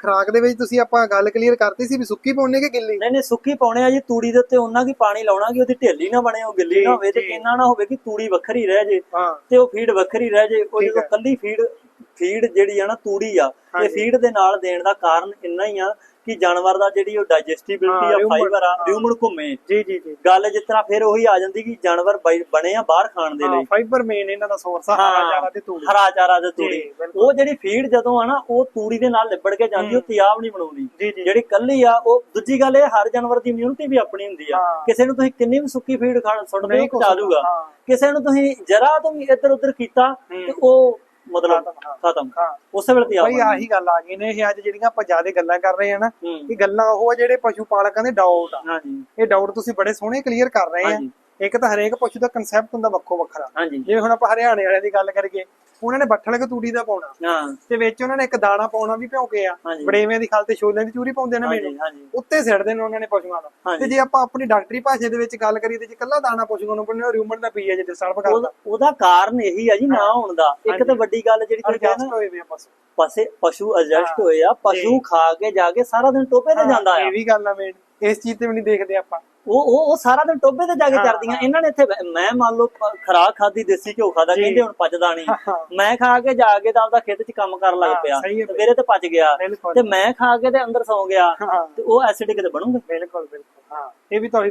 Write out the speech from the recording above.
ਖਰਾਕ ਦੇ ਵਿੱਚ ਤੁਸੀਂ ਆਪਾਂ ਗੱਲ ਕਲੀਅਰ ਕਰਤੀ ਸੀ ਵੀ ਸੁੱਕੀ ਪਾਉਣੇ ਕਿ ਗਿੱਲੀ ਨਹੀਂ ਨਹੀਂ ਸੁੱਕੀ ਪਾਉਣੇ ਆ ਜੀ ਤੂੜੀ ਦੇ ਉੱਤੇ ਉਹਨਾਂ ਕੀ ਪਾਣੀ ਲਾਉਣਾ ਕਿ ਉਹਦੀ ਢੇਲੀ ਨਾ ਬਣੇ ਉਹ ਗਿੱਲੀ ਨਾ ਹੋਵੇ ਤੇ। ਇੰਨਾ ਨਾ ਹੋਵੇ ਕਿ ਤੂੜੀ ਵੱਖਰੀ ਰਹਿ ਜੇ ਤੇ ਉਹ ਫੀਡ ਵੱਖਰੀ ਰਹਿ ਜੇ ਉਹ ਜਦੋਂ। ਕੱਲੀ ਫੀਡ ਫੀਡ ਜਿਹੜੀ ਆ ਨਾ ਤੂੜੀ ਆ ਤੇ ਹਾਂਜੀ। ਫੀਡ ਦੇ ਨਾਲ ਦੇਣ ਦਾ ਕਾਰਨ ਇੰਨਾ ਹੀ ਆ ਕਿ ਜਾਨਵਰ ਦਾ ਜਿਹੜੀ ਉਹ ਡਾਈਜੈਸਟੀਬਿਲਟੀ ਆ ਫਾਈਬਰ ਆ ਹਾਂ। ਰਿਊਮਨ ਘੁੰਮੇ ਜੀ ਜੀ ਜੀ ਗੱਲ ਜਿਸ ਤਰ੍ਹਾਂ ਫਿਰ ਉਹੀ ਆ ਜਾਂਦੀ ਕਿ ਜਾਨਵਰ ਬਣੇ ਆ ਬਾਹਰ ਖਾਣ ਦੇ ਲਈ ਫਾਈਬਰ ਮੇਨ ਇਹਨਾਂ ਦਾ ਸੋਰਸ ਆ ਹਰਾ ਚਾਰਾ ਤੇ ਤੂੜੀ ਹਰਾ ਚਾਰਾ ਤੇ ਤੂੜੀ। ਉਹ ਜਿਹੜੀ ਫੀਡ ਜਦੋਂ ਆ ਨਾ ਉਹ ਤੂੜੀ ਦੇ ਨਾਲ ਲਿਬੜ ਕੇ ਜਾਂਦੀ ਉਹ ਤਿਆਬ ਨਹੀਂ ਬਣਾਉਂਦੀ ਜਿਹੜੀ ਕੱਲੀ ਆ ਉਹ ਦੂਜੀ ਗੱਲ ਇਹ ਹਰ ਜਾਨਵਰ ਦੀ ਇਮਿਊਨਿਟੀ ਵੀ ਆਪਣੀ ਹੁੰਦੀ ਆ। ਕਿਸੇ ਨੂੰ ਤੁਸੀਂ ਕਿੰਨੀ ਵੀ ਸੁੱਕੀ ਫੀਡ ਖਾਣ ਸੁੱਟਦੇ ਹੋ ਕੁਛ ਪਚਾ ਲੂਗਾ ਹਾਂ। ਕਿਸੇ ਨੂੰ ਤੁਸੀਂ ਜਰਾ ਤੋਂ ਵੀ ਇੱਧਰ ਉੱਧਰ ਕੀਤਾ ਤੇ। ਉਹ ਮਤਲਬ ਖਤਮ, ਉਸੇ ਵੇਲੇ ਤਿਆਬ ਬਈ ਆਹੀ ਗੱਲ ਆ ਗਈ ਨੇ ਇਹ ਅੱਜ ਜਿਹੜੀਆਂ ਆਪਾਂ ਜ਼ਿਆਦਾ ਗੱਲਾਂ ਕਰ ਰਹੇ ਆ ਨਾ ਇਹ ਗੱਲਾਂ ਉਹ ਆ ਜਿਹੜੇ ਪਸ਼ੂ ਪਾਲਕਾਂ ਦੇ ਡਾਊਟ ਆ। ਇਹ ਡਾਊਟ ਤੁਸੀਂ ਬੜੇ ਸੋਹਣੇ ਕਲੀਅਰ ਕਰ ਰਹੇ ਆ। ਇੱਕ ਤਾਂ ਹਰੇਕ ਪਸ਼ੂ ਦਾ ਕਨਸੈਪਟ ਹੁੰਦਾ ਵੱਖੋ ਵੱਖਰਾ। ਜਿਵੇਂ ਹੁਣ ਆਪਾਂ ਹਰਿਆਣੇ ਵਾਲਿਆਂ ਦੀ ਗੱਲ ਕਰੀਏ ਉਹਨਾਂ ਨੇ ਬੱਠਲ ਕੇ ਤੂੜੀ ਦਾ ਪਾਉਣਾ। ਹਾਂ। ਤੇ ਵਿੱਚ ਉਹਨਾਂ ਨੇ ਇੱਕ ਦਾਣਾ ਪਾਉਣਾ ਵੀ ਭਿਉਂਕੇ ਆ। ਬੜੇਵੇਂ ਦੀ ਖਲ ਤੇ ਛੋਲਿਆਂ ਦੀ ਚੂਰੀ ਪਾਉਂਦੇ ਨੇ ਮੈਨੂੰ। ਉੱਤੇ ਸਿੱਟਦੇ ਨੇ ਉਹਨਾਂ ਨੇ ਪਸ਼ੂਆਂ ਦਾ। ਤੇ ਜੇ ਆਪਾਂ ਆਪਣੀ ਡਾਕਟਰੀ ਭਾਸ਼ਾ ਦੇ ਵਿੱਚ ਗੱਲ ਕਰੀਏ ਤੇ ਜੇ ਕੱਲਾ ਦਾਣਾ ਪਸ਼ੂਆਂ ਨੂੰ ਪਾਉਂਦੇ ਰਿਊਮਨ ਦਾ ਪੀਐਚ ਡਿਸਟਰਬ ਕਰਦਾ। ਉਹਦਾ- ਉਹਦਾ ਕਾਰਨ ਇਹੀ ਆ ਜੀ ਨਾ ਹੋਣ ਦਾ। ਇੱਕ। ਤਾਂ ਵੱਡੀ ਗੱਲ ਜਿਹੜੀ ਤੁਸੀਂ ਕਹਿੰਦੇ ਪਸ਼ੂ ਪਸੇ ਪਸ਼ੂ ਐਡਜਸਟ। ਹੋਏ ਆ ਪਸ਼ੂ ਜੀ। ਖਾ ਕੇ ਜਾ ਕੇ ਸਾਰਾ ਦਿਨ ਟੋਪੇ ਤੇ ਜਾਂਦਾ ਆ। ਇਹ ਵੀ ਗੱਲ ਆ ਮੇਨ ਇਸ ਚੀਜ਼ ਤੇ ਵੀ ਨਹੀਂ ਦੇਖਦੇ ਆਪਾਂ। ਉਹ ਉਹ ਉਹ ਸਾਰਾ ਦਿਨ ਟੋਬੇ ਤੇ ਜਾ ਕੇ ਚਰਦੀਆਂ। ਇਹਨਾਂ ਨੇ ਇੱਥੇ ਮੈਂ ਮੰਨ ਲਓ ਖ- ਖੁਰਾਕ ਖਾਦੀ ਦੇਸੀ ਘਿਓ ਖਾਦਾ। ਕਹਿੰਦੇ ਹੁਣ ਪਚਦਾ ਨਹੀਂ। ਮੈਂ ਖਾ ਕੇ ਜਾ ਕੇ ਤਾਂ ਆਪਦਾ ਖੇਤ 'ਚ ਕੰਮ ਕਰਨ ਲੱਗ ਪਿਆ। ਤੇ ਮੇਰੇ ਤੇ ਪਚ ਗਿਆ। ਤੇ ਮੈਂ ਖਾ ਕੇ ਤੇ ਅੰਦਰ ਸੌ ਗਿਆ। ਤੇ ਉਹ ਐਸਿਡਿਕ ਤੇ ਬਣੂਗਾ? ਬਿਲਕੁਲ ਬਿਲਕੁਲ। ਹਾਂ। ਇਹ ਵੀ ਤੁਹਾਡੀ